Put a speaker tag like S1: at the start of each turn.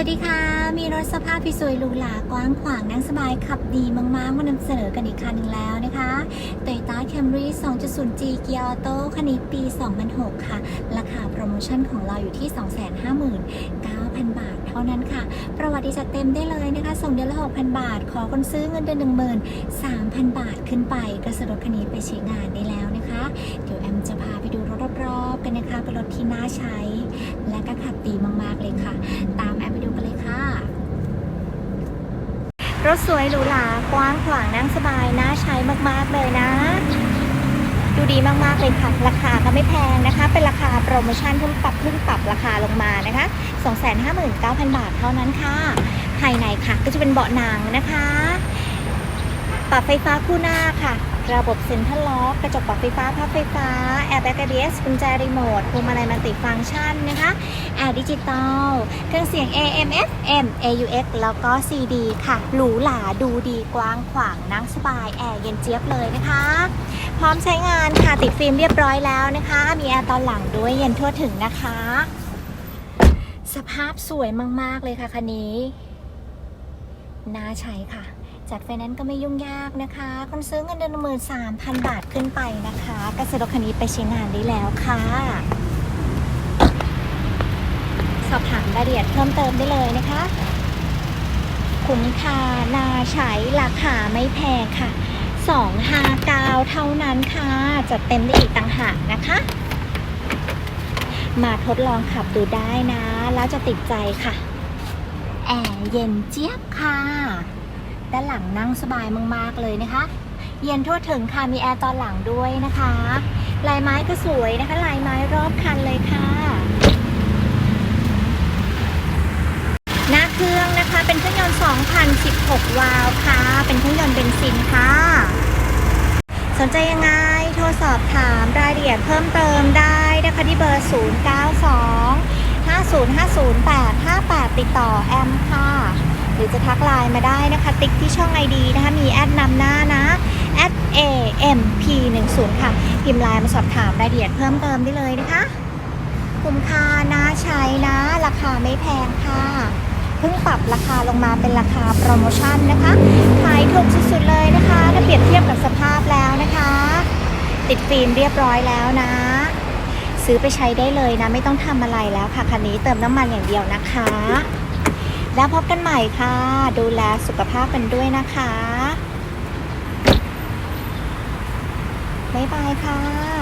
S1: วัสดีค่ะ มีรถสภาพที่สวยหรูหรากว้างขวางนั่งสบายขับดีมากๆมานำเสนอกันอีกคันหนึงแล้วนะคะ Toyota Camry 2.0G Gear Auto คันนี้ปี 2006 ค่ะ ราคาโปรโมชั่นของเราอยู่ที่ 259,000 บาท เท่านั้นค่ะ ประวัติจัดเต็มได้เลยนะคะ ส่งเดือนละ 6,000 บาท ขอคนซื้อเงินเดือน13,000 บาทขึ้นไปกระสรถคันนี้ไปใช้งานได้แล้วนะคะ เดี๋ยวแอมจะพาไปดูรถรอบๆกันนะคะเป็นรถที่น่าใช้ และก็ขับดีมากๆเลยค่ะ ตามแอมไปดูกันเลยค่ะ รถสวยหรูหรากว้างขวางนั่งสบายน่าใช้มากๆเลยนะ ดูดีมากๆเลยค่ะ ราคาก็ไม่แพงนะคะ เป็นราคาโปรโมชั่นเพิ่งปรับเพิ่งปรับราคาลงมานะคะ 259,000 บาทเท่านั้นค่ะ ภายในค่ะก็จะเป็นเบาะหนังนะคะปรับไฟฟ้าคู่หน้าค่ะ ระบบเซ็นทรัลล็อกกระจกปรับไฟฟ้าพับไฟฟ้า แอร์แบ็กเอ s กุญแจรีโมทพวงมาลัยมัลติฟังก์ชันนะคะแอร์ดิจิตอลเครื่องเสียง AM FM AUX แล้วก็ CD ค่ะ หรูหราดูดีกว้างขวางนั่งสบายแอร์เย็นเจี๊ยบเลยนะคะ พร้อมใช้งานค่ะติดฟิล์มเรียบร้อยแล้วนะคะ มีแอร์ตอนหลังด้วยเย็นทั่วถึงนะคะ สภาพสวยมาก ๆ เลยค่ะคันนี้น่าใช้ค่ะ จัดไฟแนนซ์ก็ไม่ยุ่งยากนะคะคนซื้อเงินเดือนหมื่นสามพันบาทขึ้นไปนะคะก็ซื้อรถคันนี้ไปใช้งานได้แล้วค่ะ สอบถามรายละเอียดเพิ่มเติมได้เลยนะคะ คุ้มค่านาใช้ราคาไม่แพงค่ะ259เท่านั้นค่ะจะเต็มได้อีกต่างหากนะคะ มาทดลองขับดูได้นะ แล้วจะติดใจค่ะ แอร์เย็นเจี๊ยบค่ะ ด้านหลังนั่งสบายมากๆเลยนะคะ เย็นทั่วถึงค่ะมีแอร์ตอนหลังด้วยนะคะ ลายไม้ก็สวยนะคะ ลายไม้รอบคันเลยค่ะ หน้าเครื่องนะคะเป็นเครื่องยนต์ 2016 วาล์วค่ะ เป็นเครื่องยนต์เบนซินค่ะ สนใจยังไงโทรสอบถามรายละเอียดเพิ่มเติมได้นะคะที่เบอร์ 092 5050858 ติดต่อแอมค่ะ รือจะทักไลน์มาได้นะคะ ติ๊กที่ช่อง ID นะคะ มีแอดนำหน้านะ at amp10 ค่ะ พิมพ์ไลน์มาสอบถามรายละเอียดเพิ่มเติมได้เลยนะคะคุ้มค่านะใช้นะ ราคาไม่แพงค่ะเพิ่งปรับราคาลงมาเป็นราคาโปรโมชั่นนะคะขายถูกสุดๆเลยนะคะถ้าเปรียบเทียบกับสภาพแล้วนะคะ ติดฟิล์มเรียบร้อยแล้วนะ ซื้อไปใช้ได้เลยนะ ไม่ต้องทำอะไรแล้วค่ะคันนี้เติมน้ำมันอย่างเดียวนะคะ แล้วพบกันใหม่ค่ะ ดูแลสุขภาพกันด้วยนะคะ บ๊ายบายค่ะ